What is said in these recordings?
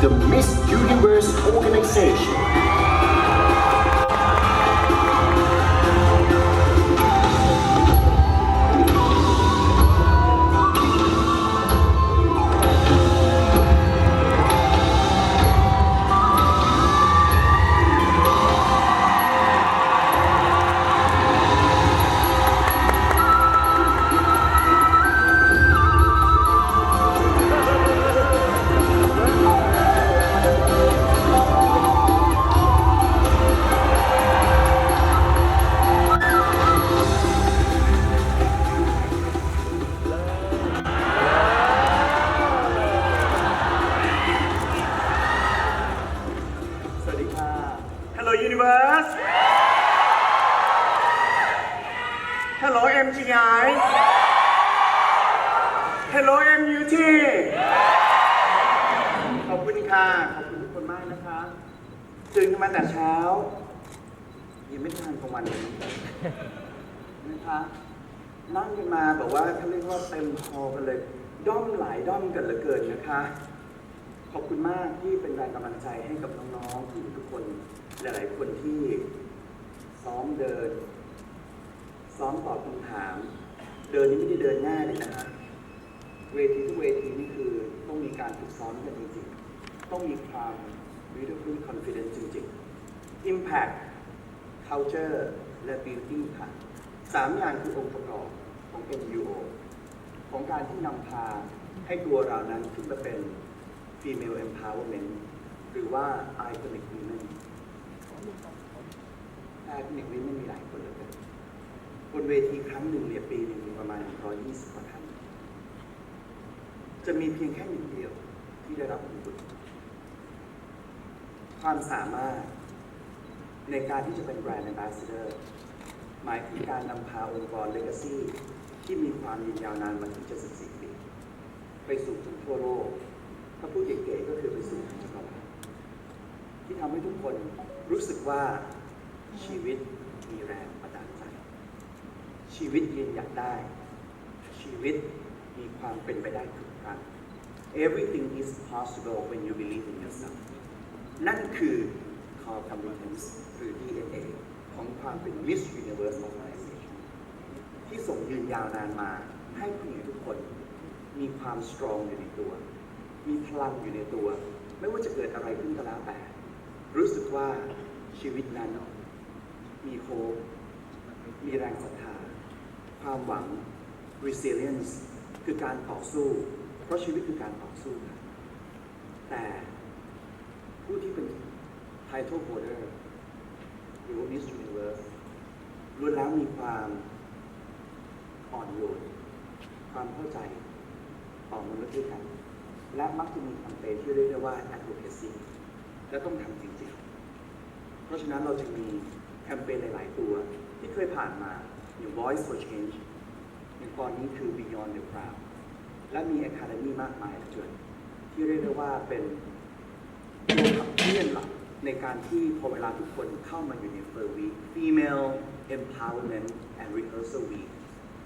The Miss Universe organization. Universe Hello MGI Hello MUT ขอบคุณค่ะ ขอบคุณทุกคนมากนะคะ ตื่นกันมาแต่เช้า ยังไม่ทานกลางวันเลยนะคะ นั่งกันมาแบบว่าเขาเรียกว่าเต็มคอกันเลย ด้อมหลายด้อมกันเหลือเกินนะคะ ขอบคุณมากที่เป็นแรงกำลังใจให้กับน้องๆที่ทุกคน หลายๆคนที่ซ้อมเดิน ซ้อมตอบคำถาม เดินนี่ไม่ได้เดินง่ายเลยนะฮะเวทีทุกเวทีนี่คือต้องมีการฝึกซ้อมกันจริงๆ ต้องมีความ beautiful confidence จริงๆ impact culture และ beauty ค่ะสามอย่างคือองค์ประกอบของ MUO ของการที่นำพาให้ตัวเรานั้นขึ้นมาเป็น female empowerment หรือว่า iconic women iconic women มีหลายคนเลือเกินบนเวทีครั้งหนึ่งเนี่ยปีหนึ่งมีประมาณ 120กว่าท่านจะมีเพียงแค่หนึ่งเดียวที่ได้รับมงกุฎความสามารถในการที่จะเป็นแบรนด์ ambassador หมายถึงการนำพาองค์กร legacy ที่มีความยืนยาวนานมาถึง74ปี ไปสู่ทั่วโลกถ้าพูดเก๋ๆก็คือไปสู่จักรวาล ที่ทำให้ทุกคนรู้สึกว่าชีวิตมีแรงประดานใจ ชีวิตยืนหยัดได้ ชีวิตมีความเป็นไปได้ทุกครั้ง Everything is possible when you believe in yourself นั่นคือ core competence หรือ DNA ของความเป็น Miss Universe Organization ที่ส่งยืนยาวนานมาให้ผู้หญิงทุกคน มีความสตรองอยู่ในตัว มีพลังอยู่ในตัว ไม่ว่าจะเกิดอะไรขึ้นก็แล้วแต่ รู้สึกว่าชีวิตนั้นมีโฮปมีแรงศรัทธา ความหวัง resilience คือการต่อสู้ เพราะชีวิตคือการต่อสู้ครับแต่ผู้ที่เป็น title holder หรือว่า Miss Universe ล้วนแล้วมีความอ่อนโยนความเข้าใจต่อมนุษย์ด้วยกัน และมักจะมีคมเปญที่เรียกได้ว่า advocacy และต้องทำจริงๆ เพราะฉะนั้นเราจะมีแคมเปญหลาย ๆ ตัวที่เคยผ่านมาอย่าง Voice for Change อย่างตอนนี้คือ Beyond the Crowd และมี Academy มากมายเหลือเกินที่เรียกได้ว่าเป็นตัวขับเคลื่อนหลักในการที่พอเวลาทุกคนเข้ามาอยู่ใน Fur Week Female Empowerment and Rehearsal Week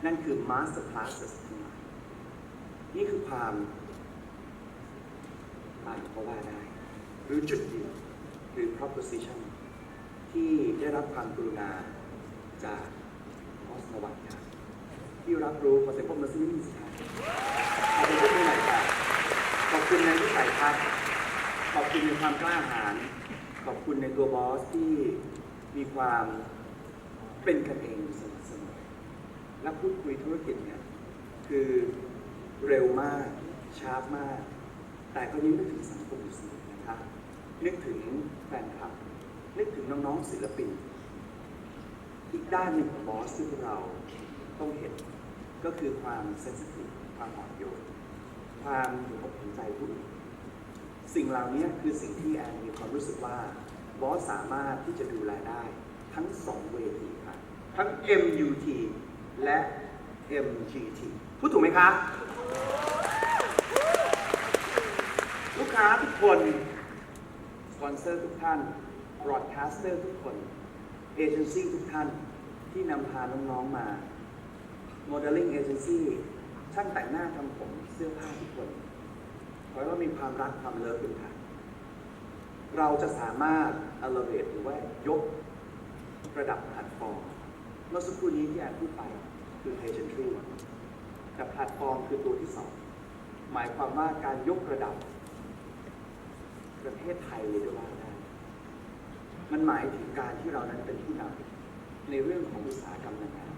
นั่นคือ Master Classes ทั้งหลายนี่คือความต่างก็ว่าได้ หรือจุดยืนหรือ proposition ที่ได้รับความกรุณาจากมอสวัตครับที่รับรู้ขอเสียงปรบมือสักนิดหนึงสิครับขอบคุณทุกท่านหนครับขอบคุณในที่ใส่ทัศขอบคุณในความกล้าหาญขอบคุณในตัวบอสที่มีความเป็นกันเองเสมอๆและพูดคุยธุรกิจเนี่ยคือเร็วมากชาร์ปมาก แต่ก็ยังนึกถึงสังคมเสมอนะครับ นึกถึงแฟนคลับ นึกถึงน้องๆศิลปิน อีกด้านหนึ่งของบอสที่พวกเราต้องเห็นก็คือความเซนซิทีฟความอ่อนโยนความเห็นอกเห็นใจผู้อื่นสิ่งเหล่านี้คือสิ่งที่แอนมีความรู้สึกว่าบอสสามารถที่จะดูแลได้ทั้งสองเวทีครับทั้ง MUT และ MGT พูดถูกไหมคะ ลูกค้าทุกคน ปอนเซอร์ทุกท่านบรอดแคสเตอร์ทุกคนเอเจนซี่ทุกท่านที่นำพาน้องๆมาโมเดลลิ่งเอเจนซี่ช่างแต่งหน้าทำผมเสื้อผ้าทุกคนขอให้เรามีความรักความเลิฟกันค่ะเราจะสามารถ elevate หรือว่ายกระดับแพลตฟอร์มเมื่อสักครู่นี้ที่แอนพูดไปคือ pageantry แต่แพลตฟอร์มคือตัวที่สอง หมายความว่าการยกระดับ ประเทศไทยเลยก็ว่าได้มันหมายถึงการที่เรานั้นเป็นผู้นำในเรื่องของอุตสาหกรรมนางงาม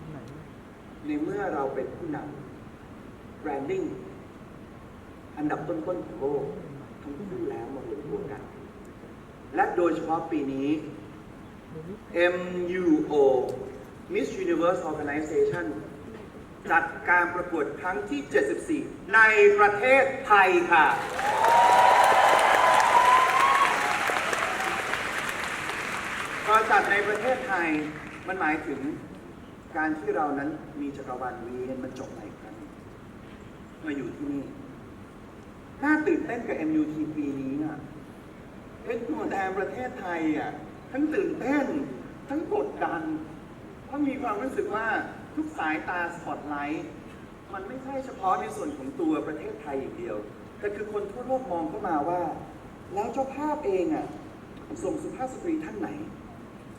ในเมื่อเราเป็นผู้นำ branding อันดับต้นๆของโลกทั้งคู่แล้วมารวมตัวกัน และโดยเฉพาะปีนี้ MUO Miss Universe Organization จัดการประกวดครั้งที่ 74 ในประเทศไทยค่ะ พอจัดในประเทศไทยมันหมายถึงการที่เรานั้นมีจักรวาลเวียนมันจบมาอีกครั้งมาอยู่ที่นี่ น่าตื่นเต้นกับ MUT ปีนี้น่ะเป็นตัวแทนประเทศไทยอะทั้งตื่นเต้น ทั้งกดดัน เพราะมีความรู้สึกว่าทุกสายตาสปอตไลท์มันไม่ใช่เฉพาะในส่วนของตัวประเทศไทยอย่างเดียว แต่คือคนทั่วโลกมองเข้ามาว่า แล้วเจ้าภาพเองอะส่งสุภาพสตรีท่านไหน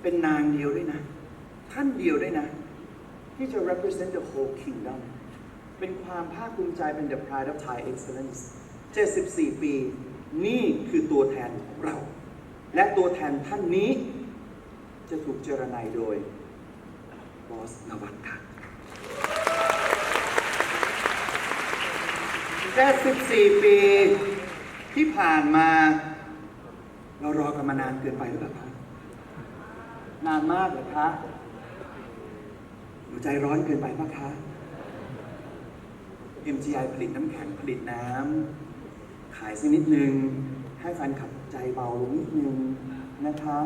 เป็นนางเดียวด้วยนะ ท่านเดียวด้วยนะ ที่จะ represent the whole kingdom เป็นความภาคภูมิใจเป็น the pride of Thai excellence 74 ปี นี่คือตัวแทนของเรา และตัวแทนท่านนี้ จะถูกเจรนายโดย บอสนวัตค่ะ74 ปีที่ผ่านมา เรารอกันมานานเกินไปหรือเปล่า นานมากเหรอคะหนูใจร้อนเกินไปปะคะ MGI ผลิตน้ำแข็งผลิตน้ำขายสักนิดนึง ให้แฟนขับใจเบาลงนิดนึงนะคะ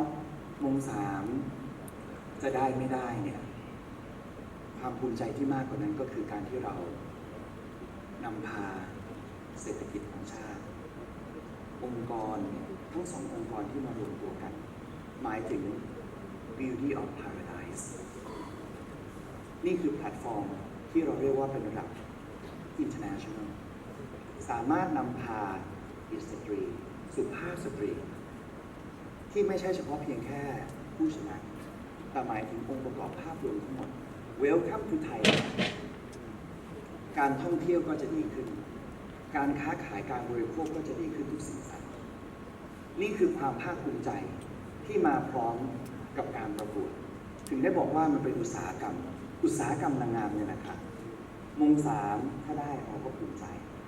วงสามจะได้ไม่ได้เนี่ย ความภูมิใจที่มากกว่านั้นก็คือการที่เรานำพาเศรษฐกิจของชาติ องค์กรทั้งสององค์กรที่มารวมตัวกัน หมายถึง Beauty of Paradise นี่คือแพลตฟอร์มที่เราเรียกว่าเป็นระดับ international สามารถนำพาอิสตรี สุภาพสตรี ที่ไม่ใช่เฉพาะเพียงแค่ผู้ชนะแต่หมายถึงองค์ประกอบภาพรวมทั้งหมด Welcome to Thailand การท่องเที่ยวก็จะดีขึ้น การค้าขายการบริโภคก็จะดีขึ้นทุกสิ่งสันนี่คือความภาคภูมิใจที่มาพร้อม กับการประกวด ถึงได้บอกว่ามันเป็นอุตสาหกรรม อุตสาหกรรมนางงามเนี่ยนะครับมงสามถ้าได้เราก็ภูมิใจ